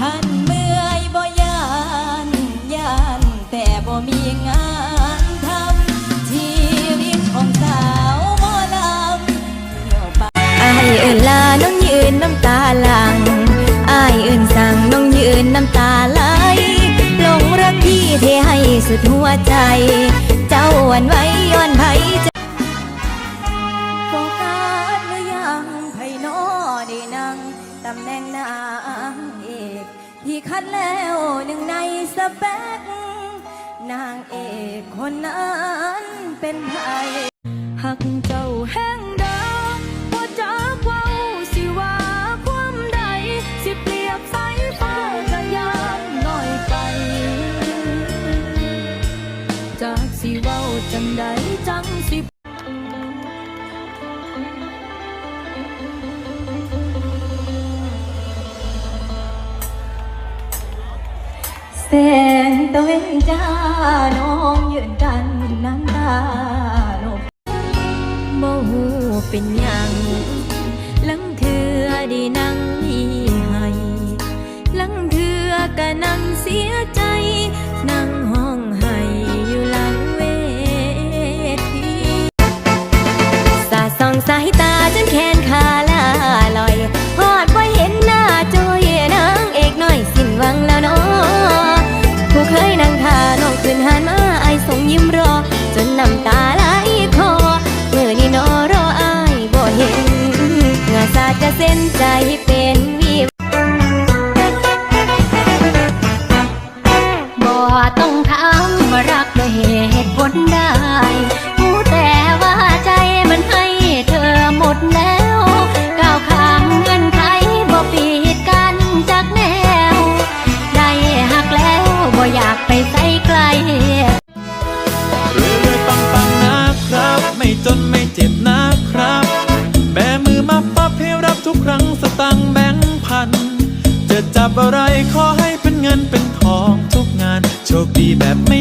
ท่านเมื่อยบ่ยานยานแต่บ่มีงานทำชีวิตของสาวหมอลำเที่ยวไปอายเอื่นลาน้องยืนน้ำตาหลังอายเอื่นสั่งน้องยืนน้ำตาไหลหลงรักพี่เทให้สุดหัวใจ เจ้าหวันไหว้ย้อนไผจ ดแล้วหนึ่งในสเปกนางเอกคนนั้นเป็นใครหักเจ้าแห้ง ตะเวนจ้าน้องยืนกันน้ำตาลบบ่หูเป็นยังลังเถือได้นั่งมีให้ลังเถือก็นั่งเสียใจนั่งห้องให้อยู่หลังเวทีสาส่องสายตาจนแขนขาลาลอยหอดว่เห็นหน้าจอยนางเอกน้อยสิ้นหวังแล้ว เส้นใจ อะไรขอให้เป็นเงินเป็นทองทุกงาน โชคดีแบบไม่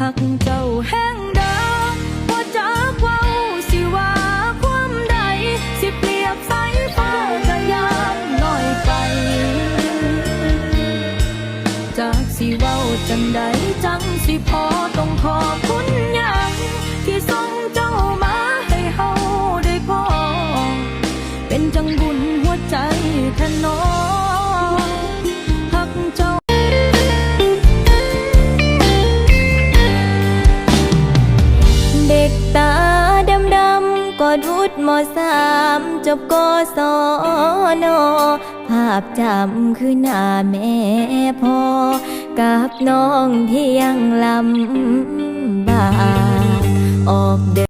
หักเจ้าแห้งดาวบ่จากเว้าสิว่าความใด สิเปรียบสายฟ้าก็ยามน้อยไป จากสิเว้าจังใดจังสิพอต้องขอบ สามจบกศนภาพจำคือหน้าแม่พ่อกับน้องที่ยังลำบากออกเดิน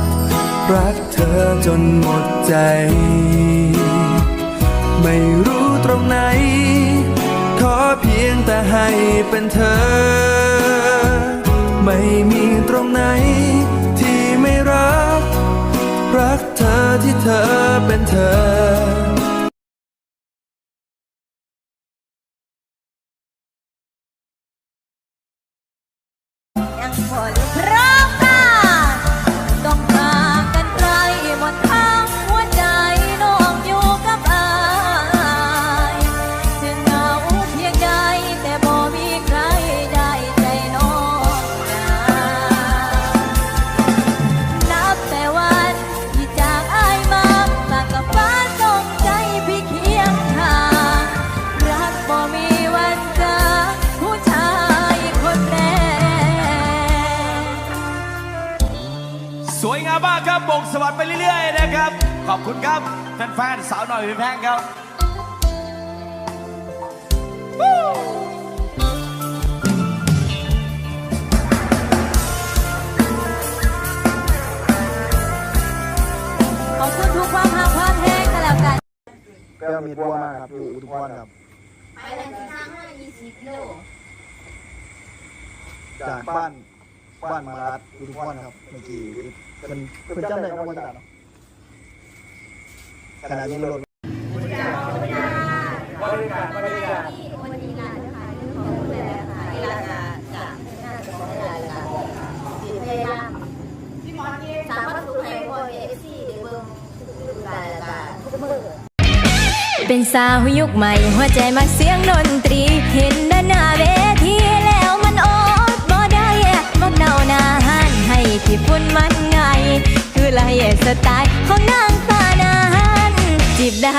รักเธอจนหมดใจ ไม่รู้ตรงไหน ขอเพียงแต่ให้เป็นเธอ ไม่มีตรงไหน ที่ไม่รัก รักเธอที่เธอเป็นเธอามมากครับบกสวัสดิ์ไปเรื่อยๆนะครับ ขอบคุณครับแฟนๆสาวหน่อยพี่แพงครับขอบคุณทุกความรักความแพงกันแล้วกันก็มีพวกมากครับอยู่อุทุมพรครับ ไปแล้วที่ทางห้ายี่สิบโลจากบ้าน บ้านมารัดอุทุมพรครับเมื่อกี้เป็นเป็นจำได้ครับว่าจะเนาะขณะนี้รถเป็นสาวยุคใหม่ หัวใจมักเสียงดนตรีเห็น สไตล์ของนางฟ้านานจีบได้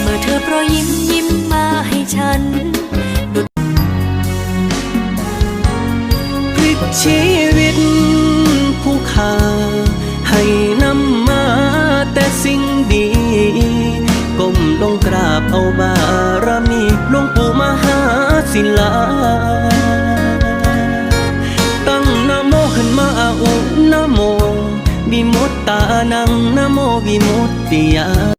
เมื่อเธอโปรยยิ้มยิ้มมาให้ฉันพลิกชีวิตผู้ขาให้นำมาแต่สิ่งดีก้มลงกราบเอาบารมีหลวงปู่มหาศิลา วิมุตตานังนโมวิมุตติยา